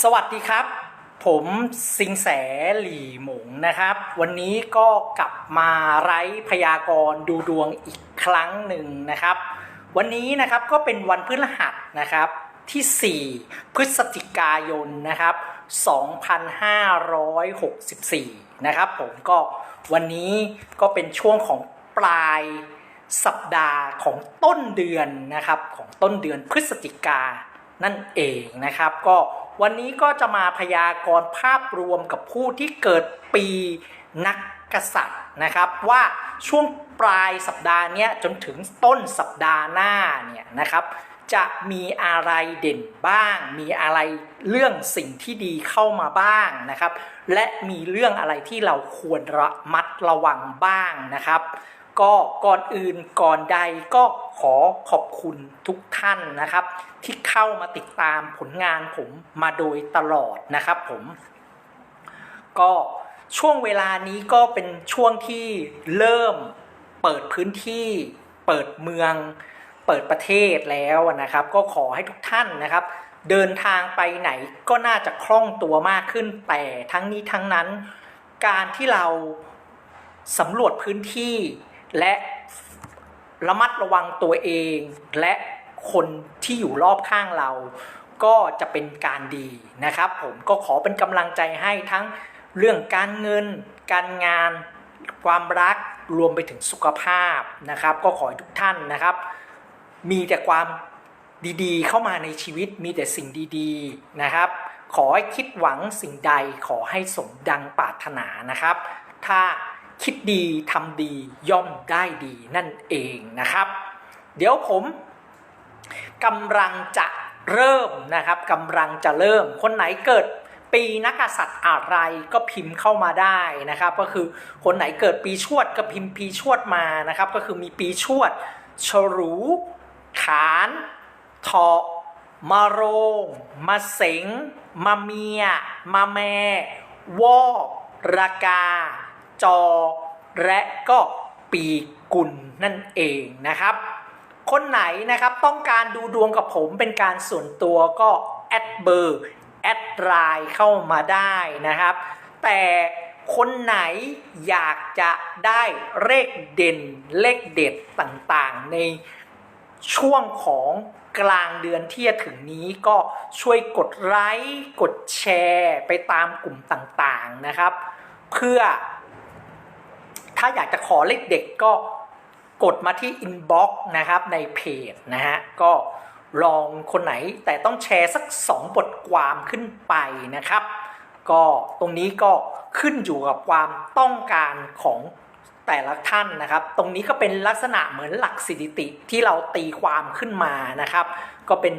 สวัสดีครับ ผมสิงแสหลี่หมงนะครับ วันนี้ก็กลับมาไร้พยากรณ์ดูดวงอีกครั้งหนึ่งนะครับ วันนี้นะครับก็เป็นวันพฤหัสนะครับที่ 4 พฤศจิกายนนะครับ 2564 นะครับผมก็วันนี้ก็เป็นช่วงของปลายสัปดาห์ของต้นเดือนนะครับของต้นเดือนพฤศจิกา นั่นเองนะครับ ก็วันนี้ก็จะมาพยากรณ์ภาพรวมกับผู้ที่เกิดปีนักกษัตริย์นะครับว่าช่วงปลายสัปดาห์นี้จนถึงต้นสัปดาห์หน้าเนี่ยนะครับจะมีอะไรเด่นบ้าง มีอะไรเรื่องสิ่งที่ดีเข้ามาบ้างนะครับ และมีเรื่องอะไรที่เราควรระมัดระวังบ้างนะครับ ก็ก่อนอื่นก่อนใดก็ขอขอบคุณทุกท่านนะครับ ที่เข้ามาติดตามผลงานผมมาโดยตลอดนะครับผม ก็ช่วงเวลานี้ก็เป็นช่วงที่เริ่มเปิดพื้นที่ เปิดเมือง เปิดประเทศแล้วนะครับ ก็ขอให้ทุกท่านนะครับ เดินทางไปไหนก็น่าจะคล่องตัวมากขึ้นแต่ทั้งนี้ทั้งนั้น การที่เราสำรวจพื้นที่ และระมัดระวังตัวเอง และคนที่อยู่รอบข้างเรา ก็จะเป็นการดีนะครับ ผมก็ขอเป็นกำลังใจให้ทั้งเรื่องการเงิน การงาน ความรักรวมไปถึงสุขภาพนะครับ ก็ขอให้ทุกท่านนะครับ มีแต่ความดีๆ เข้ามาในชีวิตมีแต่สิ่งดีๆนะครับ ขอให้คิดหวังสิ่งใดขอให้สมดังปรารถนานะครับ ถ้า คิดดีทำดีย่อมได้ดีนั่นเองนะครับ เดี๋ยวผมกำลังจะเริ่มนะครับกำลังจะเริ่มคนไหนเกิดปีนักษัตริย์อะไรก็พิมพ์เข้ามาได้นะครับ ก็คือคนไหนเกิดปีชวดก็พิมพ์ปีชวดมานะครับ ก็คือมีปีชวดฉลูขานเถาะมาโรงมาเสงมาเมีย มาแม่วอกรากา จอ และก็ปีกุลนั่นเองนะครับ คนไหนนะครับต้องการดูดวงกับผมเป็นการส่วนตัวก็แอดเบอร์แอดไลน์เข้ามาได้นะครับ แต่คนไหนอยากจะได้เลขเด่นเลขเด็ดต่างๆ ในช่วงของกลางเดือนที่จะถึงนี้ก็ช่วยกดไลค์กดแชร์ไปตามกลุ่มต่างๆนะครับ เพื่อ ถ้าอยากจะขอเลขเด็กก็กดมาที่อินบ็อกซ์นะครับในเพจนะฮะก็ลองคนไหนแต่ต้องแชร์สัก 2 บทความขึ้นไปนะครับ ก็ตรงนี้ก็ขึ้นอยู่กับความต้องการของแต่ละท่านนะครับ ตรงนี้ก็เป็นลักษณะเหมือนหลักสถิติที่เราตีความขึ้นมานะครับ ก็เป็น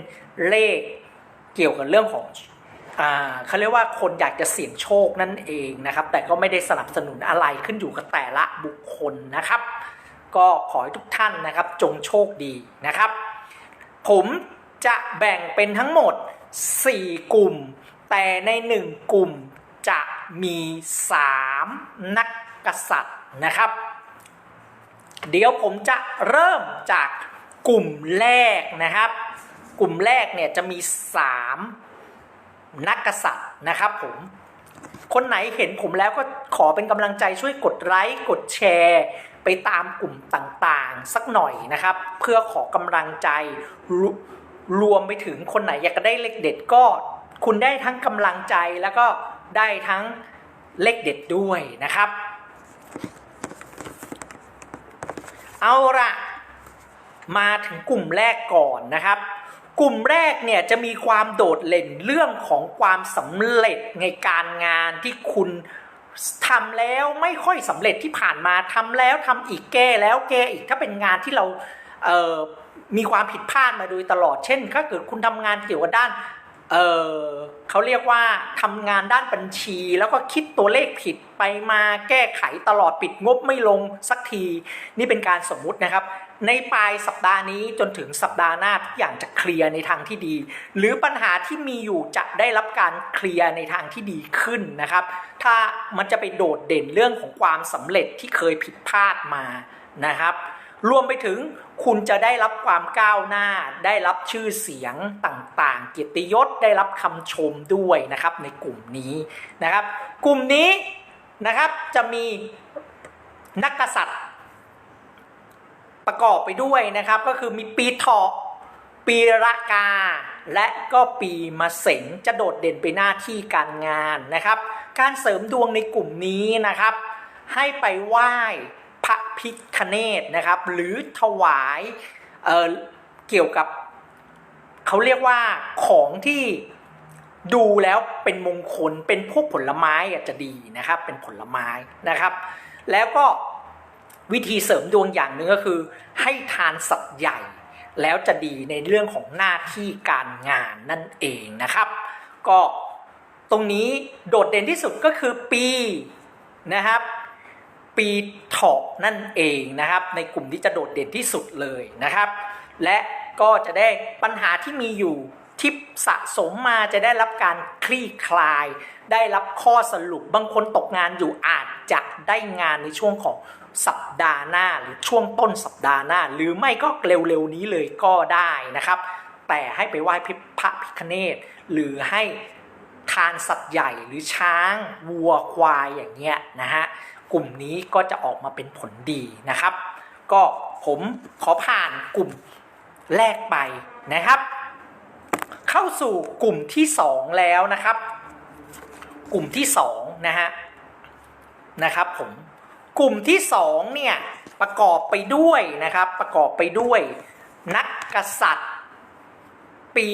เลขเกี่ยวกับเรื่องของ เขาเรียกว่าคนอยากจะเสี่ยงโชคนั่นเองนะครับ แต่ก็ไม่ได้สนับสนุนอะไรขึ้นอยู่กับแต่ละบุคคลนะครับ ก็ขอให้ทุกท่านนะครับจงโชคดีนะครับ ผมจะแบ่งเป็นทั้งหมด 4 กลุ่ม แต่ใน 1 กลุ่มจะมี 3 นักกษัตริย์นะครับ เดี๋ยวผมจะเริ่มจากกลุ่มแรกนะครับ กลุ่มแรกเนี่ยจะมี 3 นักกษัตริย์นะครับผมคนไหนเห็นผมแล้วก็ขอเป็นกำลังใจช่วยกดไลค์กดแชร์ ไปตามกลุ่มต่างๆ สักหน่อยนะครับ เพื่อขอกำลังใจรวรวมไปถึงคนไหนอยากได้เลขเด็ดก็ คุณได้ทั้งกำลังใจแล้วก็ได้ทั้งเลขเด็ดด้วยนะครับ เอาละมาถึงกลุ่มแรกก่อนนะครับ กลุ่มแรกเนี่ยจะมีความโดดเด่นเรื่องของความสำเร็จในการงานที่คุณทำแล้วไม่ค่อยสำเร็จที่ผ่านมาทำแล้วทำอีกแก้แล้วแก้อีกถ้าเป็นงานที่เราเอ่อมีความผิดพลาดมาโดยตลอด เช่น ถ้าเกิดคุณทำงานเกี่ยวกับด้านเออเขาเรียกว่าทำงานด้านบัญชี แล้วก็คิดตัวเลขผิดไปมาแก้ไขตลอดปิดงบไม่ลงสักที นี่เป็นการสมมุตินะครับ ในปลายสัปดาห์นี้จนถึงสัปดาห์หน้าทุกอย่างจะเคลียร์ในทางที่ดี หรือปัญหาที่มีอยู่จะได้รับการเคลียร์ในทางที่ดีขึ้นนะครับ ถ้ามันจะไปโดดเด่นเรื่องของความสำเร็จที่เคยผิดพลาดมานะครับรวมไปถึงคุณจะได้รับความก้าวหน้า ได้รับชื่อเสียงต่างๆ เกียรติยศได้รับคำชมด้วยนะครับในกลุ่มนี้นะครับ กลุ่มนี้นะครับจะมีนักกษัตริย์ ประกอบไปด้วยนะครับ ก็คือมีปีเถาะปีละกา และก็ปีมะเสงจะโดดเด่นไปหน้าที่การงานนะครับ การเสริมดวงในกลุ่มนี้นะครับ ให้ไปไหว้พระพิคเนตนะครับ หรือถวายเอ่อเกี่ยวกับเขาเรียกว่าของที่ดูแล้วเป็นมงคลเป็นพวกผลไม้อาจจะดีนะครับ เป็นผลไม้นะครับ แล้วก็ วิธีเสริมดวงอย่างหนึ่งก็คือ ให้ทานสัตว์ใหญ่ แล้วจะดีในเรื่องของหน้าที่การงานนั่นเองนะครับ ก็ตรงนี้โดดเด่นที่สุดก็คือปีนะครับ ปีเถาะนั่นเองนะครับ ในกลุ่มที่จะโดดเด่นที่สุดเลยนะครับ และก็จะได้ปัญหาที่มีอยู่ที่สะสมมาจะได้รับการคลี่คลาย ได้รับข้อสรุปบางคนตกงานอยู่อาจจะได้งานในช่วงของ สัปดาห์หน้าหรือช่วงต้นสัปดาห์หน้า หรือไม่ก็เร็วๆนี้เลยก็ได้นะครับ แต่ให้ไปไหว้พระพิคเนตหรือให้ทานสัตว์ใหญ่หรือช้างวัวควายอย่างเงี้ยนะฮะกลุ่มนี้ก็จะออกมาเป็นผลดีนะครับ ก็ผมขอผ่านกลุ่มแรกไปนะครับ เข้าสู่กลุ่มที่สองแล้วนะครับ กลุ่มที่สองนะฮะนะครับผม กลุ่มที่สองเนี่ยประกอบไปด้วยนะครับประกอบไปด้วย นักกษัตริย์ ปี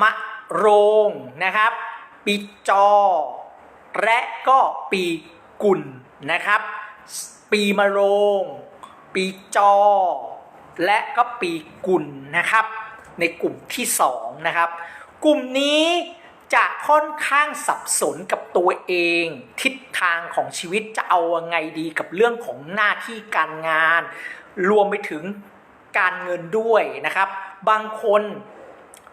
มะโรงนะครับ ปีจอ และก็ปีกุลนะครับ ปีมะโรง ปีจอ และก็ปีกุลนะครับ ในกลุ่มที่สองนะครับ กลุ่มนี้ จะค่อนข้างสับสนกับตัวเอง ทิศทางของชีวิตจะเอาไงดีกับเรื่องของหน้าที่การงาน รวมไปถึงการเงินด้วยนะครับ บางคน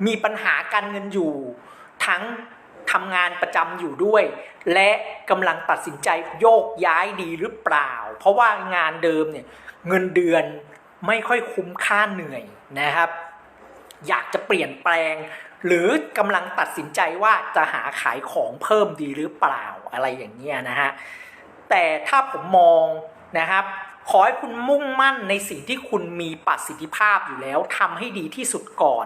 มีปัญหาการเงินอยู่ ทั้งทำงานประจำอยู่ด้วย และกำลังตัดสินใจโยกย้ายดีหรือเปล่า เพราะว่างานเดิมเนี่ยเงินเดือนไม่ค่อยคุ้มค่าเหนื่อยนะครับ อยากจะเปลี่ยนแปลง หรือกำลังตัดสินใจว่าจะหาขายของเพิ่มดีหรือเปล่าอะไรอย่างเงี้ยนะฮะแต่ถ้าผมมองนะครับขอให้คุณมุ่งมั่นในสิ่งที่คุณมีประสิทธิภาพอยู่แล้วทำให้ดีที่สุดก่อน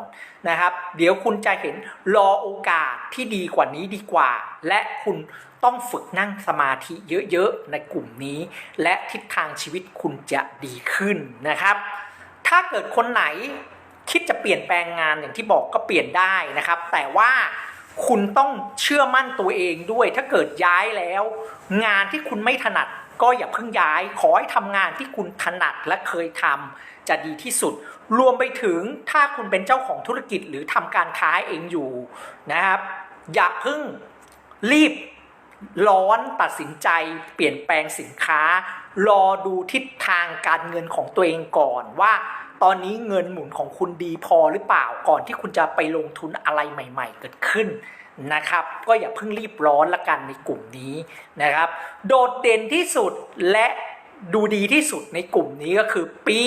นะครับ เดี๋ยวคุณจะเห็นรอโอกาสที่ดีกว่านี้ดีกว่า และคุณต้องฝึกนั่งสมาธิเยอะๆในกลุ่มนี้ และทิศทางชีวิตคุณจะดีขึ้นนะครับ ถ้าเกิดคนไหน คิดจะเปลี่ยนแปลงงานอย่างที่บอกก็เปลี่ยนได้นะครับ แต่ว่าคุณต้องเชื่อมั่นตัวเองด้วย ถ้าเกิดย้ายแล้ว งานที่คุณไม่ถนัดก็อย่าเพิ่งย้าย ขอให้ทำงานที่คุณถนัดและเคยทำจะดีที่สุด รวมไปถึงถ้าคุณเป็นเจ้าของธุรกิจหรือทำการค้าเองอยู่นะครับ อย่าเพิ่งรีบร้อนตัดสินใจเปลี่ยนแปลงสินค้า รอดูทิศทางการเงินของตัวเองก่อนว่า ตอนนี้เงินหมุนของคุณดีพอหรือเปล่าก่อนที่คุณจะไปลงทุนอะไรใหม่ ๆ เกิดขึ้นนะครับ ก็อย่าเพิ่งรีบร้อนละกันในกลุ่มนี้นะครับ โดดเด่นที่สุดและดูดีที่สุดในกลุ่มนี้ก็คือปี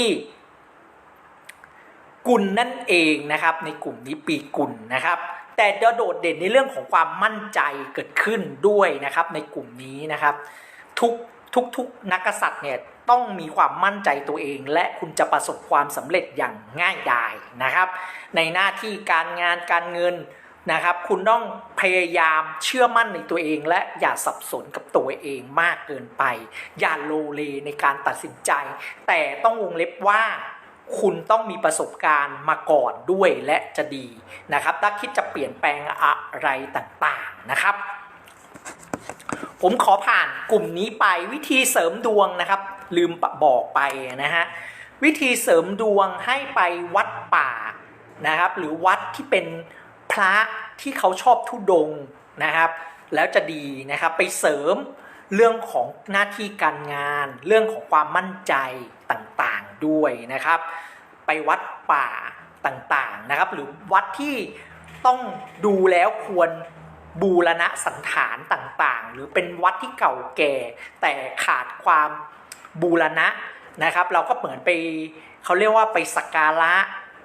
กุลนั่นเองนะครับ ในกลุ่มนี้ปีกุลนะครับ แต่จะโดดเด่นในเรื่องของความมั่นใจเกิดขึ้นด้วยนะครับ ในกลุ่มนี้นะครับ ทุกทุกทุกนักกษัตริย์เนี่ย ต้องมีความมั่นใจตัวเอง และคุณจะประสบความสำเร็จอย่างง่ายดายนะครับ ในหน้าที่การงานการเงินนะครับ คุณต้องพยายามเชื่อมั่นในตัวเอง และอย่าสับสนกับตัวเองมากเกินไป อย่าโลเลในการตัดสินใจ แต่ต้องวงเล็บว่าคุณต้องมีประสบการณ์มาก่อนด้วยและจะดีนะครับ ถ้าคิดจะเปลี่ยนแปลงอะไรต่างๆนะครับ ผมขอผ่านกลุ่มนี้ไปวิธีเสริมดวงนะครับ ลืมบอกไปนะฮะวิธีเสริมดวงให้ไปวัดป่านะครับ หรือวัดที่เป็นพระที่เขาชอบทุดงนะครับ แล้วจะดีนะครับไปเสริมเรื่องของหน้าที่การงาน เรื่องของความมั่นใจต่างๆด้วยนะครับ ไปวัดป่าต่างๆนะครับ หรือวัดที่ต้องดูแล้วควรบูรณะสันฐานต่างๆ หรือเป็นวัดที่เก่าแก่แต่ขาดความ บูรณะนะครับ เราก็เหมือนไปเขาเรียกว่าไปสักการะ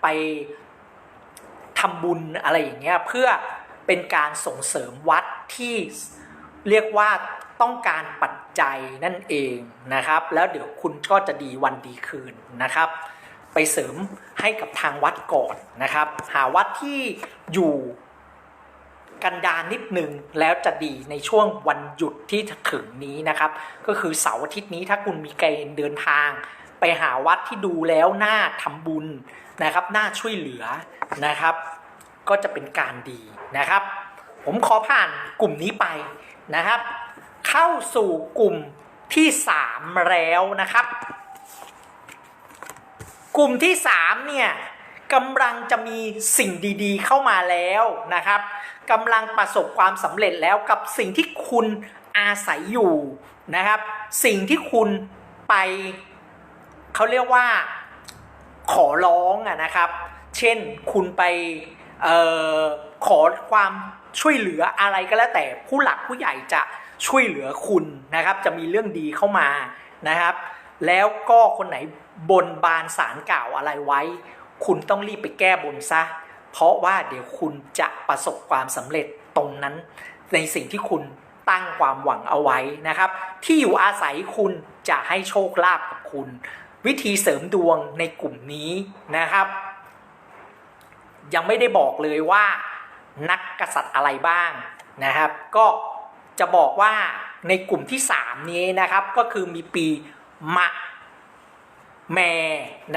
ไปทำบุญอะไรอย่างเงี้ยเพื่อเป็นการส่งเสริมวัดที่เรียกว่าต้องการปัจจัยนั่นเองนะครับ แล้วเดี๋ยวคุณก็จะดีวันดีคืนนะครับ ไปเสริมให้กับทางวัดก่อนนะครับ หาวัดที่อยู่ กันดารนิดหนึ่งแล้วจะดีในช่วงวันหยุดที่ถึงนี้นะครับ ก็คือเสาร์อาทิตย์นี้ถ้าคุณมีเกณฑ์เดินทาง ไปหาวัดที่ดูแล้วน่าทำบุญนะครับน่าช่วยเหลือนะครับ ก็จะเป็นการดีนะครับ ผมขอผ่านกลุ่มนี้ไปนะครับ เข้าสู่กลุ่มที่สามแล้วนะครับ กลุ่มที่สามเนี่ย กำลังจะมีสิ่งดีๆ เข้ามาแล้วนะครับกำลังประสบความสำเร็จแล้วกับสิ่งที่คุณอาศัยอยู่นะครับ สิ่งที่คุณไปเขาเรียกว่าขอร้องอะนะครับ เช่นคุณไปออขอความช่วยเหลืออะไรก็แล้วแต่ผู้หลักผู้ใหญ่จะช่วยเหลือคุณนะครับ จะมีเรื่องดีเข้ามานะครับ แล้วก็คนไหนบนบานสารกล่าวอะไรไว้ คุณต้องรีบไปแก้บนซะ เพราะว่าเดี๋ยวคุณจะประสบความสำเร็จตรงนั้น ในสิ่งที่คุณตั้งความหวังเอาไว้นะครับ ที่อยู่อาศัยคุณจะให้โชคลาภกับคุณ วิธีเสริมดวงในกลุ่มนี้นะครับ ยังไม่ได้บอกเลยว่า นักกษัตริย์อะไรบ้างนะครับ ก็จะบอกว่าในกลุ่มที่ 3 นี้นะครับก็คือมีปีมะแม่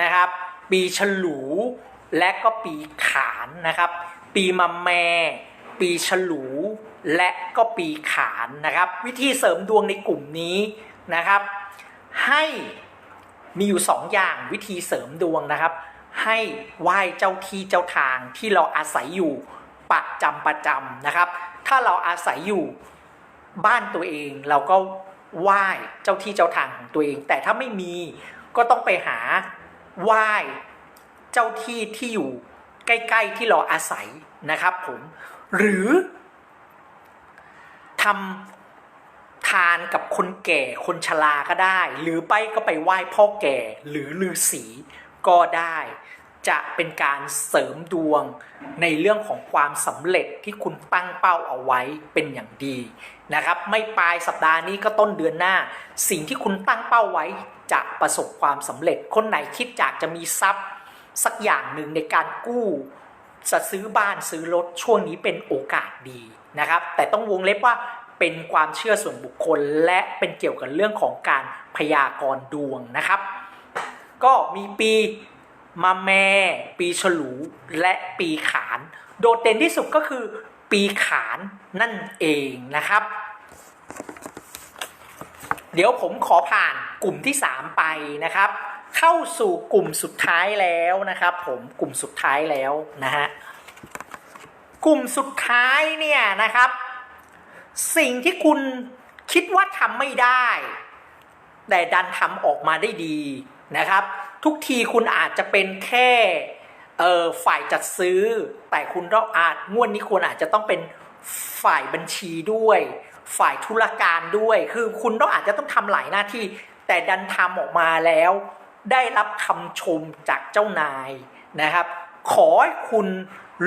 นะครับ ปีฉลูและก็ปีขานนะครับ ปีมะแม ปีฉลูและก็ปีขานนะครับ วิธีเสริมดวงในกลุ่มนี้นะครับ ให้มีอยู่สองอย่างวิธีเสริมดวงนะครับ ให้ไหว้เจ้าที่เจ้าทางที่เราอาศัยอยู่ประจำประจำนะครับ ถ้าเราอาศัยอยู่บ้านตัวเองเราก็ไหว้เจ้าที่เจ้าทางของตัวเอง แต่ถ้าไม่มีก็ต้องไปหา ไหว้เจ้าที่ที่อยู่ใกล้ๆที่เราอาศัยนะครับผมหรือทำทานกับคนแก่คนชราก็ได้ หรือไปก็ไปไหว้พ่อแก่หรือฤาษีก็ได้ จะเป็นการเสริมดวงในเรื่องของความสำเร็จที่คุณตั้งเป้าเอาไว้เป็นอย่างดีนะครับ ไม่ปลายสัปดาห์นี้ก็ต้นเดือนหน้า สิ่งที่คุณตั้งเป้าไว้ จะประสบความสำเร็จ คนไหนคิดอยากจะมีทรัพย์สักอย่างหนึ่งในการกู้จะซื้อบ้านซื้อรถช่วงนี้เป็นโอกาสดีนะครับ แต่ต้องวงเล็บว่าเป็นความเชื่อส่วนบุคคล และเป็นเกี่ยวกับเรื่องของการพยากรณ์ดวงนะครับ ก็มีปีมาแม่ ปีฉลูและปีขาน โดดเด่นที่สุดก็คือปีขานนั่นเองนะครับ ดี๋ยวผมขอผ่านกลุ่มที่ 3 ไปนะครับ เข้าสู่กลุ่มสุดท้ายแล้วนะครับ ผมกลุ่มสุดท้ายแล้วนะฮะกลุ่มสุดท้ายเนี่ยนะครับ สิ่งที่คุณคิดว่าทำไม่ได้ แต่ดันทำออกมาได้ดีนะครับ ทุกทีคุณอาจจะเป็นแค่เออฝ่ายจัดซื้อ แต่คุณต้องอาจงวดนี้คุณอาจจะต้องเป็นฝ่ายบัญชีด้วย ฝ่ายธุรการด้วย คือคุณต้องอาจจะต้องทำหลายหน้าที่ แต่ดันทำออกมาแล้ว ได้รับคำชมจากเจ้านายนะครับ ขอให้คุณ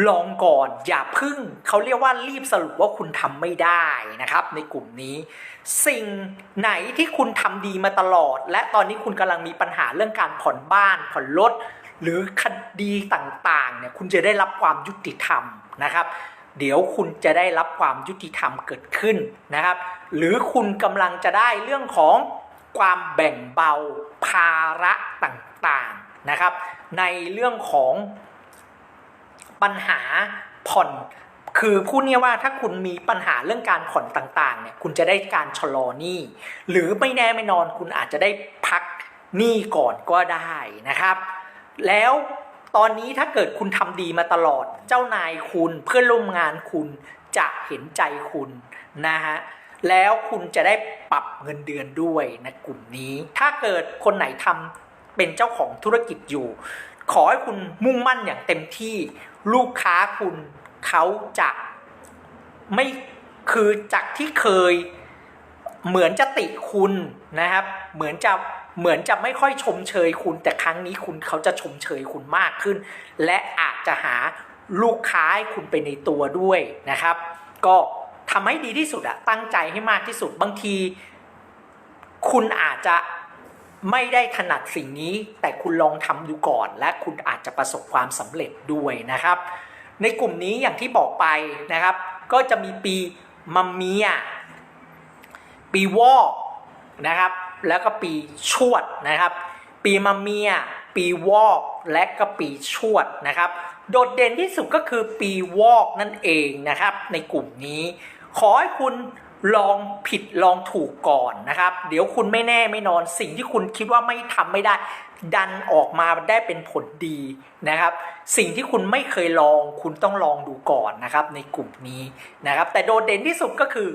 ลองก่อนอย่าพึ่งเขาเรียกว่ารีบสรุปว่าคุณทำไม่ได้นะครับ ในกลุ่มนี้ สิ่งไหนที่คุณทำดีมาตลอด และตอนนี้คุณกำลังมีปัญหาเรื่องการผ่อนบ้าน ผ่อนรถหรือคดีต่างๆเนี่ยคุณจะได้รับความยุติธรรมนะครับ เดี๋ยวคุณจะได้รับความยุติธรรมเกิดขึ้นนะครับ หรือคุณกำลังจะได้เรื่องของความแบ่งเบาภาระต่างๆนะครับ ในเรื่องของปัญหาผ่อนคือพูดง่ยว่าถ้าคุณมีปัญหาเรื่องการผ่อนต่างๆเนี่ยคุณจะได้การชะลอหนี้หรือไม่แน่ไม่นอนคุณอาจจะได้พักหนี้ก่อนก็ได้นะครับ แล้ว ตอนนี้ถ้าเกิดคุณทำดีมาตลอด เจ้านายคุณเพื่อนร่วมงานคุณจะเห็นใจคุณนะฮะแล้วคุณจะได้ปรับเงินเดือนด้วยนะกลุ่มนี้ ถ้าเกิดคนไหนทำเป็นเจ้าของธุรกิจอยู่ ขอให้คุณมุ่งมั่นอย่างเต็มที่ลูกค้าคุณเขาจะไม่คือจากที่เคยเหมือนจะติคุณนะครับ เหมือนจะ เหมือนจะไม่ค่อยชมเชยคุณ แต่ครั้งนี้คุณเขาจะชมเชยคุณมากขึ้น และอาจจะหาลูกค้าให้คุณไปในตัวด้วยนะครับ ก็ทำให้ดีที่สุดอะตั้งใจให้มากที่สุดบางที คุณอาจจะไม่ได้ถนัดสิ่งนี้ แต่คุณลองทำดูก่อน และคุณอาจจะประสบความสำเร็จด้วยนะครับ ในกลุ่มนี้อย่างที่บอกไปนะครับ ก็จะมีปีมัมเมียปีวอกนะครับ แล้วก็ปีชวดนะครับ ปีมะเมีย ปีวอกและก็ปีชวดนะครับ โดดเด่นที่สุดก็คือปีวอกนั่นเองนะครับ ในกลุ่มนี้ ขอให้คุณลองผิดลองถูกก่อนนะครับ เดี๋ยวคุณไม่แน่ไม่นอนสิ่งที่คุณคิดว่าไม่ทำไม่ได้ ดันออกมาได้เป็นผลดีนะครับ สิ่งที่คุณไม่เคยลอง คุณต้องลองดูก่อนนะครับ ในกลุ่มนี้นะครับ แต่โดดเด่นที่สุดก็คือ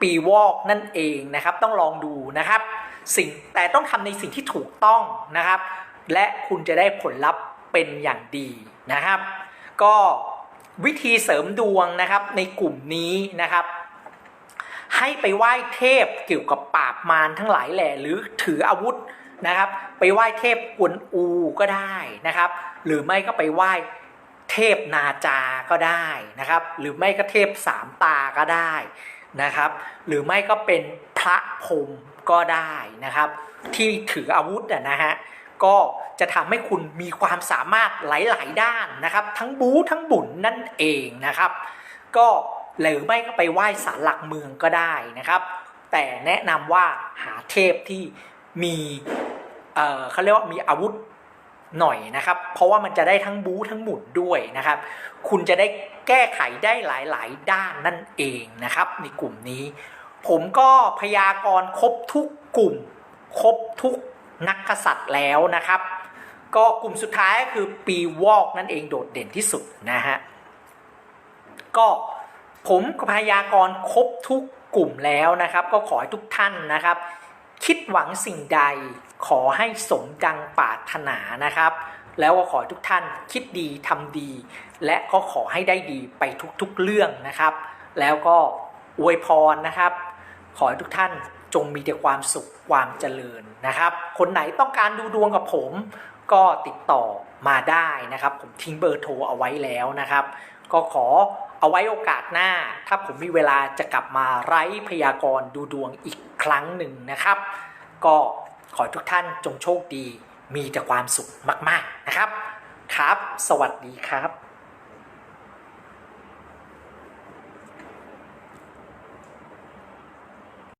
ปีวอกนั่นเองนะครับ ต้องลองดูนะครับ สิ่งแต่ต้องทำในสิ่งที่ถูกต้องนะครับ และคุณจะได้ผลลัพธ์เป็นอย่างดีนะครับ ก็วิธีเสริมดวงนะครับในกลุ่มนี้นะครับ ให้ไปไหว้เทพเกี่ยวกับปราบมารทั้งหลายแหล่หรือถืออาวุธนะครับ ไปไหว้เทพกวนอูก็ได้นะครับ หรือไม่ก็ไปไหว้เทพนาจาก็ได้นะครับ หรือไม่ก็เทพสามตาก็ได้นะครับ หรือไม่ก็เป็นพระพรหม ก็ได้นะครับ ที่ถืออาวุธนะฮะก็จะทำให้คุณมีความสามารถหลาย ๆ ด้านนะครับ ทั้งบู๊ทั้งบุญนั่นเองนะครับ ก็หรือไม่ก็ไปไหว้ศาลหลักเมืองก็ได้นะครับ แต่แนะนำว่าหาเทพที่มีเอ่อเขาเรียกว่ามีอาวุธหน่อยนะครับ เพราะว่ามันจะได้ทั้งบู๊ทั้งหมุนด้วยนะครับ คุณจะได้แก้ไขได้หลาย ๆ ด้านนั่นเองนะครับ ในกลุ่มนี้ ผมก็พยากรณ์ครบทุกกลุ่ม ครบทุกนักกษัตริย์แล้วนะครับ ก็กลุ่มสุดท้ายคือปีวอกนั่นเองโดดเด่นที่สุดนะฮะก็ผมก็พยากรณ์ครบทุกกลุ่มแล้วนะครับ ก็ขอให้ทุกท่านนะครับ คิดหวังสิ่งใดขอให้สมดังปรารถนานะครับ แล้วก็ขอให้ทุกท่านคิดดีทำดี และก็ขอให้ได้ดีไปทุกๆเรื่องนะครับ แล้วก็ อวยพรนะครับ ขอให้ทุกท่านจงมีแต่ความสุขความเจริญนะครับ คนไหนต้องการดูดวงกับผม ก็ติดต่อมาได้นะครับ ผมทิ้งเบอร์โทรเอาไว้แล้วนะครับ ก็ขอเอาไว้โอกาสหน้า ถ้าผมมีเวลาจะกลับมาไร้พยากรณ์ดูดวงอีกครั้งหนึ่งนะครับ ก็ขอให้ทุกท่านจงโชคดี มีแต่ความสุขมาก ๆนะครับ ครับ สวัสดีครับ